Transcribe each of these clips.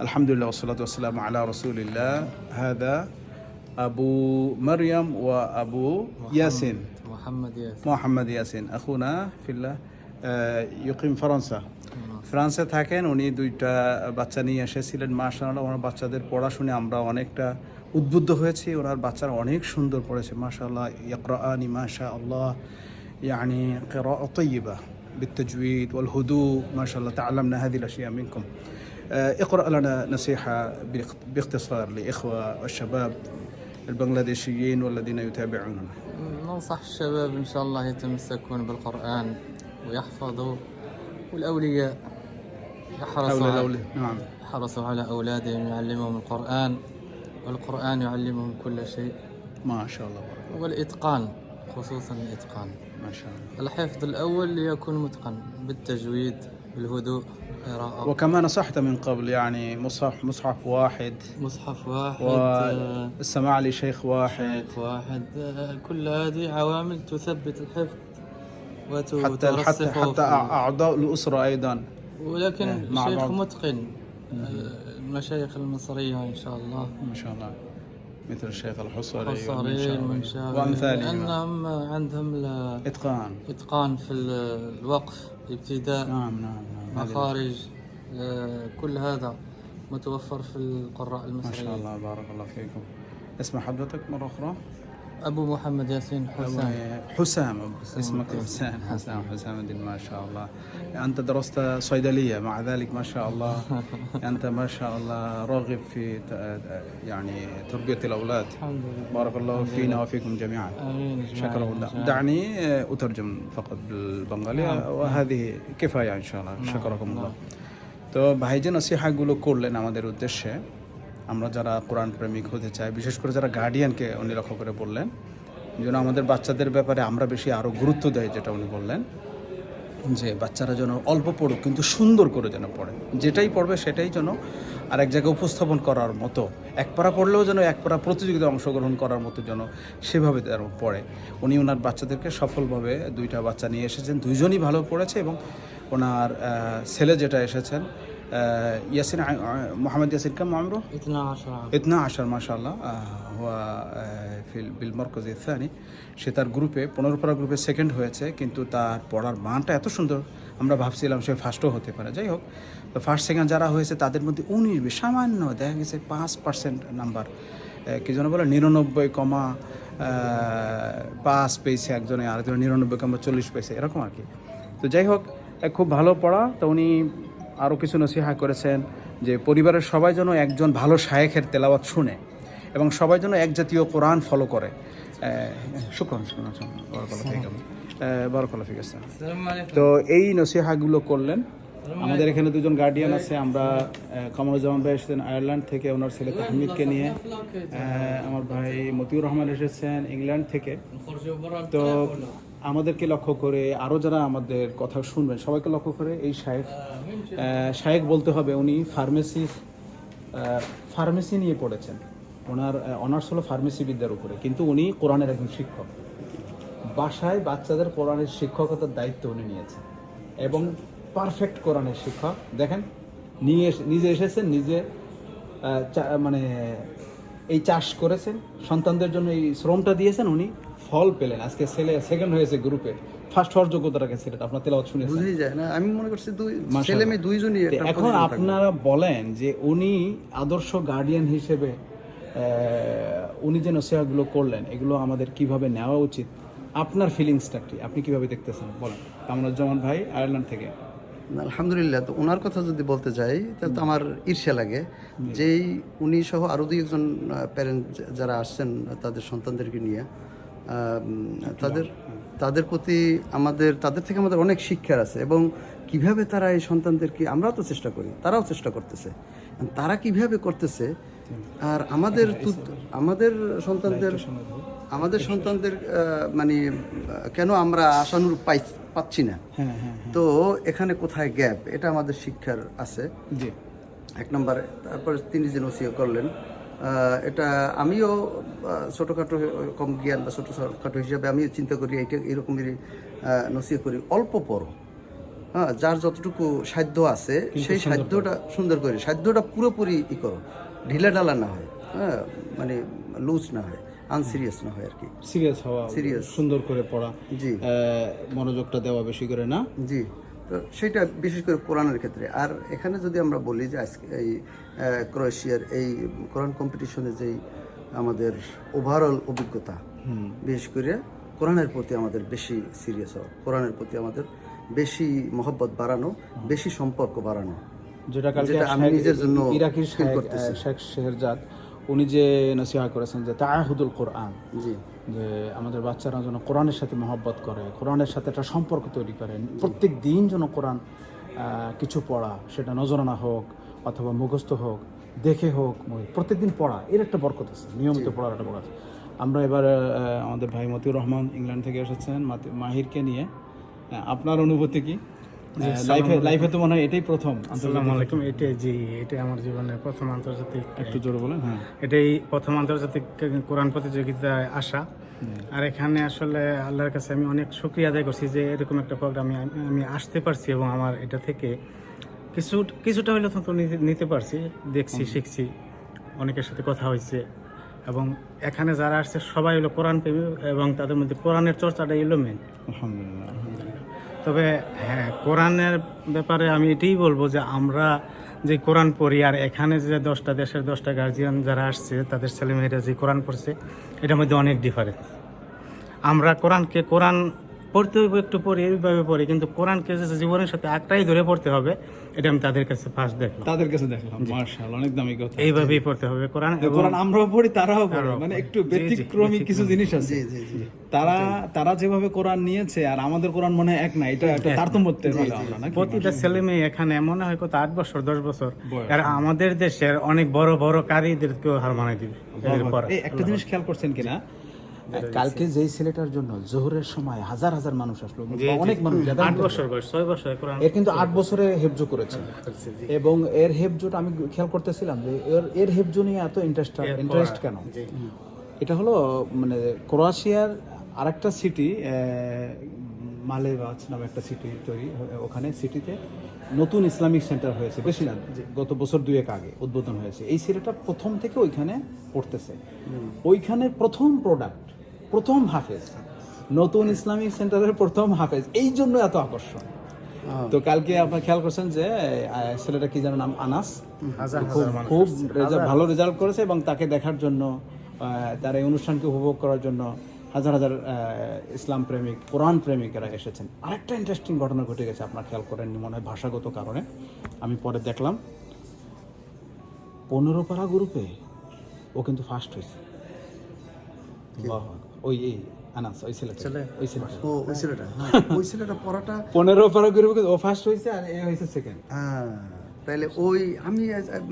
الحمد لله والصلاة والسلام على رسول الله هذا أبو مريم وأبو ياسين محمد ياسين মোহাম্মদ ইয়াসিন আখুনা ফিল্লাহ আহ, ইউকিম ফরান্সা ফ্রান্সে থাকেন উনি দুইটা বাচ্চা নিয়ে এসেছিলেন মাশাআল্লাহ ওনার বাচ্চাদের পড়াশুনে আমরা অনেকটা উদ্বুদ্ধ হয়েছি ওনার বাচ্চারা অনেক সুন্দর পড়েছে মাশাআল্লাহ ইকরাআনি মাশা আল্লাহ يعني قراءة طيبة بالتجويد والهدوء ما شاء الله تعلمنا هذه الأشياء منكم آه، اقرأ لنا نصيحة باخت- باختصار لإخوة والشباب البنغلاديشيين والذين يتابعوننا. ننصح الشباب إن شاء الله يتمسكون بالقرآن ويحفظوا والأولياء. يحرصوا على, نعم. يحرصوا على أولادهم يعلمهم القرآن والقرآن يعلمهم كل شيء. ما شاء الله بارك الله والإتقان خصوصا الإتقان. ما شاء الله. الحفظ الأول ليكون متقن بالتجويد بالهدوء. القراءة وكما نصحت من قبل يعني مصحف مصحف واحد. مصحف واحد والسماع لشيخ واحد. شيخ واحد. كل هذه عوامل تثبت الحفظ حتى حتى حتى أعضاء الأسرة أيضا. ولكن مع شيخ بعض. متقن آه، المشايخ المصرية إن شاء الله. ما شاء الله. مثل الشيخ الحصري حصرين والمنشاوي ومنشاوي وأمثالهم لأنهم عندهم إتقان. إتقان في ال- الوقف. الابتداء نعم نعم نعم مخارج آه، كل هذا متوفر في القراء ما المصريين شاء الله بارك الله فيكم. اسم حضرتك مرة أخرى. أبو محمد ياسين حسام حسام اسمك حسام حسام حسام الدين ما شاء الله أنت درست صيدلية مع ذلك ما شاء الله أنت ما شاء الله راغب في ت- يعني تربية الأولاد الحمد لله بارك الله فينا وفيكم جميعا آمين أجمعين. شكرا الله أجمعين. دعني أترجم فقط بالبنغالي وهذه كفاية إن شاء الله شكركم الله তো ভাই যে নসিহাগুলো করলেন আমাদের উদ্দেশ্যে আমরা যারা কোরআন প্রেমিক হতে চাই, বিশেষ করে যারা গার্ডিয়ানকে উনি লক্ষ্য করে বললেন যেন আমাদের বাচ্চাদের ব্যাপারে আমরা বেশি আরও গুরুত্ব দেয় যেটা উনি বললেন, যে বাচ্চারা যেন অল্প পড়ুক, কিন্তু সুন্দর করে যেন পড়ে। যেটাই পড়বে সেটাই যেন আর এক জায়গায় উপস্থাপন করার মতো, এক পারা পড়লেও যেন এক পারা প্রতিযোগিতায় অংশগ্রহণ করার মতো যেন সেভাবে যেন পড়ে। উনি ওনার বাচ্চাদেরকে সফলভাবে দুইটা বাচ্চা নিয়ে এসেছেন, দুইজনই ভালো পড়েছে এবং ওনার ছেলে যেটা এসেছেন আহ, ইয়াসিন আ- আ- মোহাম্মদ ইয়াসিন কাম আমরো 12 عام 12 ما شاء الله آه، هو آه، في بالمركز الثاني সে তার গ্রুপে পনেরো পাড়া গ্রুপে সেকেন্ড হয়েছে কিন্তু তার পড়ার মানটা এত সুন্দর আমরা ভাবছিলাম সে ফার্স্টও হতে পারে যাই হোক তো ফার্স্ট সেকেন্ড যারা হয়েছে তাদের মধ্যে উনিশ সামান্য দেখা গেছে পাঁচ পার্সেন্ট নাম্বার কি যেন বলে নিরানব্বই কমা আহ, পাঁচ পেয়েছে একজনে আরেকজনে নিরানব্বই কমা চল্লিশ পেয়েছে এরকম আর কি তো যাই হোক এ খুব ভালো পড়া তো উনি আরও কিছু নসিহা করেছেন যে পরিবারের সবাই যেন একজন ভালো শায়েখের তেলাওয়াত শুনে এবং সবাই যেন এক জাতীয় কোরআন ফলো করে। হ্যাঁ। তো এই নসিহাগুলো করলেন। আমাদের এখানে দুজন গার্ডিয়ান আছে। আমরা কামরুজ্জামান ভাই এসেছেন আয়ারল্যান্ড থেকে। ওনার ছেলে তাহমিদকে নিয়ে। আমার ভাই মতিউর রহমান এসেছেন ইংল্যান্ড থেকে। তো আমাদেরকে লক্ষ্য করে আরও যারা আমাদের কথা শুনবেন সবাইকে লক্ষ্য করে এই শায়েখ আহ, শায়েখ বলতে হবে উনি ফার্মেসি ফার্মেসি নিয়ে পড়েছেন। ওনার অনার্স হলো ফার্মেসি বিদ্যার উপরে। কিন্তু উনি কোরআনের একজন শিক্ষক। বাসায় বাচ্চাদের কোরআনের শিক্ষকতার দায়িত্ব উনি নিয়েছেন। এবং পারফেক্ট কোরআনের শিক্ষক। দেখেন নিয়ে নিজে এসেছেন নিজে মানে এই চাষ করেছেন। সন্তানদের জন্য এই শ্রমটা দিয়েছেন উনি। ফল পেলেন। আজকে ছেলে সেকেন্ড হয়েছে গ্রুপে ফার্স্ট হওয়ার যোগ্যতা রেখেছে আপনার তেলাওয়াত শুনেছেন। বুঝেই যায় না। আমি মনে করছি দুই। ছেলে মেয়ে দুইজনই এখন আপনারা বলেন যে উনি আদর্শ গার্ডিয়ান হিসেবে উনি যে নসিহাগুলো করলেন এগুলো আমাদের কীভাবে নেওয়া উচিত? আপনার ফিলিংসটা কি? আপনি কীভাবে দেখতেছেন? বলেন। কামরুজ্জামান ভাই আয়ারল্যান্ড থেকে। আলহামদুলিল্লাহ তো ওনার কথা যদি বলতে যাই তাহলে তো আমার ঈর্ষা লাগে যেই উনি সহ আরও দুই একজন প্যারেন্ট যারা আসছেন তাদের সন্তানদেরকে নিয়ে তাদের তাদের প্রতি আমাদের তাদের থেকে আমাদের অনেক শিক্ষার আছে এবং কীভাবে তারা এই সন্তানদেরকে আমরাও তো চেষ্টা করি তারাও চেষ্টা করতেছে। তারা কীভাবে করতেছে আর আমাদের আমাদের সন্তানদের আমাদের সন্তানদের মানে কেন আমরা আশানুরূপ পাই পাচ্ছি না? হ্যাঁ হ্যাঁ। তো এখানে কোথায় গ্যাপ? এটা আমাদের শিক্ষার আছে। জি। এক নম্বরে তারপরে তিনি যে নসিহত করলেন এটা আমিও ছোটোখাটো কম জ্ঞান বা ছোটো ছোটোখাটো হিসাবে আমিও চিন্তা করি এইটা এরকমই নসিহত করি। অল্প পড়ো। হ্যাঁ যার যতটুকু সাধ্য আছে সেই সাধ্যটা সুন্দর করে। সাধ্যটা পুরোপুরি ই করো। ঢিলা ডালা না হয় হ্যাঁ মানে লুজ না হয় আনসিরিয়াস না হয় আর কি। সিরিয়াস হওয়া Serious. সুন্দর করে পড়া। জি। মনোযোগটা দেওয়া বেশি করে না। জি। তো সেটা বিশেষ করে কোরআনের ক্ষেত্রে। আর এখানে যদি আমরা বলি যে আজকে এই ক্রোয়েশিয়ার এই কোরআন কম্পিটিশনে যেই আমাদের ওভারঅল অভিজ্ঞতা বিশেষ করে কোরআনের প্রতি আমাদের বেশি সিরিয়াস হওয়া কোরআনের প্রতি আমাদের বেশি মহব্বত বাড়ানো বেশি সম্পর্ক বাড়ানো যেটা কালকে আমি নিজের জন্য ইরাকির শেখ শেহরজাদ উনি যে নসিহা করেছেন যে তাহুদুল কোরআন জি। যে আমাদের বাচ্চারা যেন কোরআনের সাথে মহব্বত করে কোরআনের সাথে একটা সম্পর্ক তৈরি করে। প্রত্যেক দিন যেন কোরআন কিছু পড়া সেটা নজরানা হোক অথবা মুখস্থ হোক দেখে হোক প্রত্যেকদিন পড়া এর একটা বরকত আছে নিয়মিত পড়ার একটা বরকত আছে। আমরা এবার আমাদের ভাই মতিউর রহমান ইংল্যান্ড থেকে এসেছেন মাহিরকে নিয়ে। আপনার অনুভূতি কি? লাইফে লাইফে তো মনে হয় এটাই প্রথম আসসালামু আলাইকুম এটাই জি এটাই আমার জীবনের প্রথম আন্তর্জাতিক একটু জোরে বলেন হ্যাঁ। এটাই প্রথম আন্তর্জাতিক কোরআন প্রতিযোগিতায় আসা। আর এখানে আসলে আল্লাহর কাছে আমি অনেক শুক্রিয়া আদায় করছি যে এরকম একটা প্রোগ্রামে আমি- আমি আসতে পারছি এবং আমার এটা থেকে কিছু কিছুটা হইলে তো নিতে- নিতে পারছি দেখছি শিখছি অনেকের সাথে কথা হয়েছে। এবং এখানে যারা আসছে সবাই হলো কোরআন প্রেমী এবং তাদের মধ্যে কোরআনের চর্চাটা এলো মেন আলহামদুলিল্লাহ। তবে হ্যাঁ কোরআনের ব্যাপারে আমি এটাই বলব যে আমরা যে কোরআন পড়ি আর এখানে যে দশটা দেশের দশটা গার্জিয়ান যারা আসছে, তাদের ছেলেমেয়েরা যে কোরআন পড়ছে, এটার মধ্যে অনেক ডিফারেন্স আমরা কোরআনকে কোরআন পড়তে হইব একটু পড়ি এইভাবে পড়ি। কিন্তু কোরআনকে জীবনের সাথে আঁকড়াই ধরে পড়তে হবে এটা আমি তাদের কাছে ফার্স্ট দেখলাম। তাদের কাছে দেখলাম মার্শাল অনেক দামি কথা। এইভাবেই পড়তে হবে কোরআন কোরআন আমরাও পড়ি তারাও পড়ে। মানে একটু ব্যতিক্রমী কিছু জিনিস আছে। জি জি জি। তারা তারা যেভাবে কোরআন নিয়েছে আর আমাদের কোরআন মনে হয় এক না এটা একটা তারতম্য প্রতিটা ছেলে মেয়ে এখানে মনে হয় কত আট বছর দশ বছর আর আমাদের দেশের অনেক বড় বড় কারীদেরকেও হার মানাই দিবে পরে। একটা জিনিস খেয়াল করছেন কিনা? কালকে যেই ছেলেটার জন্য জোহরের সময় হাজার হাজার মানুষ আসলো অনেক মানুষ আট বছর বয়স ছয় বছর এর কিন্তু আট বছরে হেফজো করেছে। এবং এর হেফজোটা আমি খেয়াল করতেছিলাম যে এর এর হেফজো নিয়ে এত ইন্টারেস্ট ইন্টারেস্ট কেন? এটা হলো মানে ক্রোয়েশিয়ার আরেকটা সিটি মালেবাজ নামে একটা সিটি তৈরি ওখানে। সিটিতে নতুন ইসলামিক সেন্টার হয়েছে বেশি না গত বছর দুয়েক আগে উদ্বোধন হয়েছে। এই ছেলেটা প্রথম থেকে ওইখানে পড়তেছে। ওইখানে প্রথম প্রোডাক্ট প্রথম হাফেজ। নতুন ইসলামিক সেন্টারের প্রথম হাফেজ। এই জন্য এত আকর্ষণ। তো কালকে আপনার খেয়াল করছেন যে ছেলেটা কি যেন নাম? আনাস। খুব ভালো রেজাল্ট করেছে এবং তাকে দেখার জন্য তার এই অনুষ্ঠানকে উপভোগ করার জন্য হাজার হাজার ইসলাম প্রেমিক কোরআন প্রেমিকেরা এসেছেন। আরেকটা ইন্টারেস্টিং ঘটনা ঘটে গেছে আপনার খেয়াল করেননি মনে হয় ভাষাগত কারণে। আমি পরে দেখলাম। পনেরো পাড়া গ্রুপে ও কিন্তু ফার্স্ট হয়েছে। বাহ, ওই এই আনাস ওই ছেলেটা। ওই ছেলেটা। ও ওই ছেলেটা হ্যাঁ, ওই ছেলেটা পড়াটা পনেরো পারা গ্রুপে ও ফার্স্ট হয়েছে আর এ হয়েছে সেকেন্ড হ্যাঁ, তাইলে ওই আমি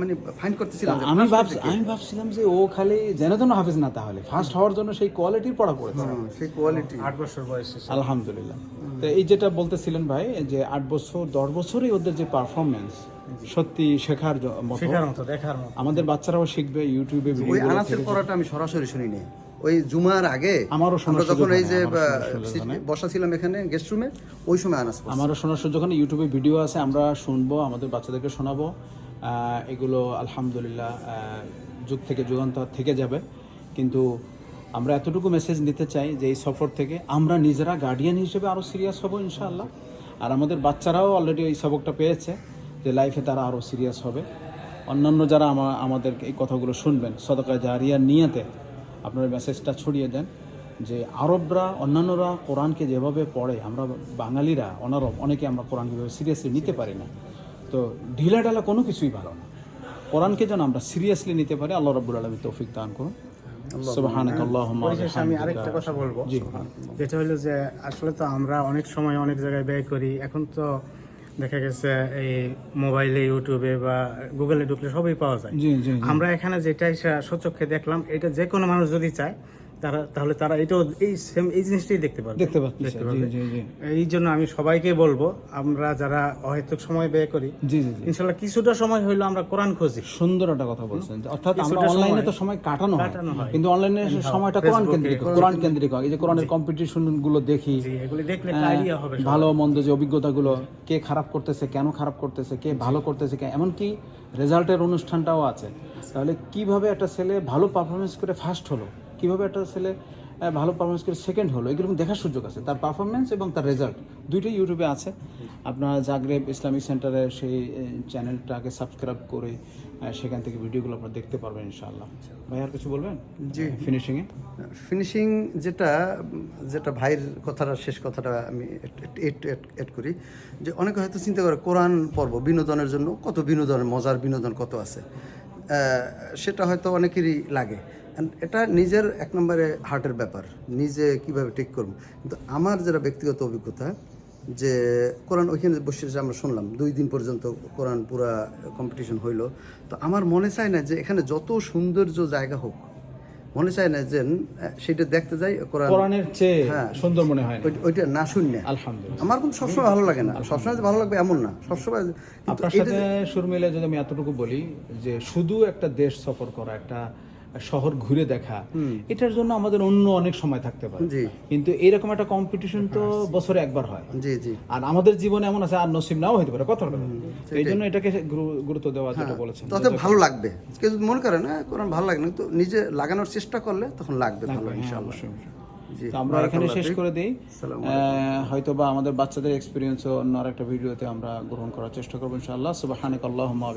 মানে ফাইন করতেছিলাম আমি ভাবছি আমি ভাবছিলাম যে ও খালি যেন তেন হাফেজ না তাহলে ফার্স্ট হওয়ার জন্য সেই কোয়ালিটির পড়া পড়েছে। হ্যাঁ, সেই কোয়ালিটি আট বছর বয়সে আলহামদুলিল্লাহ। তো এই যেটা বলতেছিলেন ভাই যে আট বছর দশ বছরই ওদের যে পারফরমেন্স সত্যি শেখার মতো। শেখার মতো দেখার মতো। আমাদের বাচ্চারাও শিখবে ইউটিউবে ওই ভিডিও আনাসের পড়াটা আমি সরাসরি শুনি নাই ওই জুমার আগে আমারও শোনার আমরা যখন এই যে। বসা ছিলাম এখানে গেস্ট রুমে ওই সময় আনাস আমারও শোনার সুযোগ হয় ইউটিউবে ভিডিও আছে আমরা শুনব আমাদের বাচ্চাদেরকে শোনাবো। এগুলো আলহামদুলিল্লাহ যুগ থেকে যুগান্তর থেকে যাবে। কিন্তু আমরা এতটুকু মেসেজ নিতে চাই যে এই সফর থেকে আমরা নিজেরা গার্ডিয়ান হিসেবে আরও সিরিয়াস হব ইনশাআল্লাহ। আর আমাদের বাচ্চারাও অলরেডি এই সবকটা পেয়েছে যে লাইফে তারা আরও সিরিয়াস হবে। অন্যান্য যারা আমা- আমাদের এই কথাগুলো শুনবেন সদকা জারিয়ার নিয়েতে আপনার মেসেজটা ছড়িয়ে দেন যে আরবরা অন্যান্যরা কোরআনকে যেভাবে পড়ে আমরা বাঙালিরা অনারব অনেকে আমরা কোরআনকে সিরিয়াসলি নিতে পারি না। তো ঢিলা ঢালা কোনো কিছুই ভালো না। কোরআনকে যেন আমরা সিরিয়াসলি নিতে পারি আল্লাহ রব্বুল আলমী তৌফিক দান করুন। আমি আরেকটা কথা বলব। যেটা হলো যে আসলে তো আমরা অনেক সময় অনেক জায়গায় ব্যয় করি। এখন তো দেখা গেছে এই মোবাইলে ইউটিউবে বা গুগলে ঢুকলে সবই পাওয়া যায়। আমরা এখানে যেটা সচক্ষে দেখলাম এটা যে কোনো মানুষ যদি চায় তারা তাহলে তারা এটাও এই সেম এই জিনিসটাই দেখতে পারবে। দেখতে পারবে এই জন্য আমি সবাইকে বলব আমরা যারা অহেতুক সময় ব্যয় করি জি জি ইনশাল্লাহ কিছুটা সময় হইল আমরা কোরআন খুঁজি। সুন্দর একটা কথা বলছেন। যে অর্থাৎ আমরা অনলাইনে তো সময় কাটানো হয়। কিন্তু অনলাইনে সময়টা কোরআন কেন্দ্রিক কোরআন কেন্দ্রিক হয়। এই যে কোরআনের কম্পিটিশনগুলো দেখি দেখলে হ্যাঁ, আইডিয়া হবে ভালো মন্দ যে অভিজ্ঞতাগুলো কে খারাপ করতেছে কেন খারাপ করতেছে কে ভালো করতেছে কে এমনকি রেজাল্টের অনুষ্ঠানটাও আছে। তাহলে কীভাবে একটা ছেলে ভালো পারফরমেন্স করে ফার্স্ট হলো? কীভাবে একটা ছেলে ভালো পারফরমেন্স করে সেকেন্ড হলো এগুলো দেখার সুযোগ আছে। তার পারফরমেন্স এবং তার রেজাল্ট দুইটাই ইউটিউবে আছে। আপনারা জাগরেব ইসলামিক সেন্টারের সেই চ্যানেলটাকে সাবস্ক্রাইব করে সেখান থেকে ভিডিওগুলো আপনারা দেখতে পারবেন ইনশাআল্লাহ। ভাই আর কিছু বলবেন? জি। ফিনিশিংয়ে ফিনিশিং যেটা যেটা ভাইয়ের কথাটা শেষ কথাটা আমি এড করি। যে অনেকে হয়তো চিন্তা করে কোরআন পর্ব বিনোদনের জন্য কত বিনোদনের মজার বিনোদন কত আছে? সেটা হয়তো অনেকেরই লাগে। এটা নিজের এক নম্বরে হার্টের ব্যাপার। নিজে কীভাবে ঠিক করব? কিন্তু আমার যেটা ব্যক্তিগত অভিজ্ঞতা যে কোরআন ওইখানে বসে যে আমরা শুনলাম দুই দিন পর্যন্ত কোরআন পুরা কম্পিটিশন হইল। তো আমার মনে চায় না যে এখানে যত সৌন্দর্য জায়গা হোক মনে চায় না যে সেটা দেখতে যাই কোরআন কোরআনের চেয়ে হ্যাঁ। সুন্দর মনে হয় ওইটা না শুনলে। আলহামদুলিল্লাহ। আমার কিন্তু সবসময় ভালো লাগে না। সবসময় যে ভালো লাগবে এমন না। সবসময় আপনার সাথে সুর মিলে যদি আমি এতটুকু বলি যে শুধু একটা দেশ সফর করা একটা শহর ঘুরে দেখা এটার জন্য আমাদের অন্য অনেক সময় থাকতে পারে। কিন্তু এরকম একটা কম্পিটিশন তো বছরে একবার হয়। আর আমাদের জীবনে এমন আছে আর নসিব নাও হতে পারে কত এই জন্য এটাকে গুরুত্ব দেওয়া যেটা বলেছেন। তাতে ভালো লাগবে। কেউ যদি মনে করে না কোরআন ভালো লাগে না তো নিজে লাগানোর চেষ্টা করলে তখন লাগবে ভালো হ্যাঁ, ইনশাআল্লাহ। আমরা এখানে শেষ করে দিই। হয়তো বা আমাদের বাচ্চাদের এক্সপিরিয়েন্সও অন্য আরেকটা ভিডিওতে আমরা গ্রহণ করার চেষ্টা করব ইনশাআল্লাহ। সুবহানাক আল্লাহুম্মা ওয়া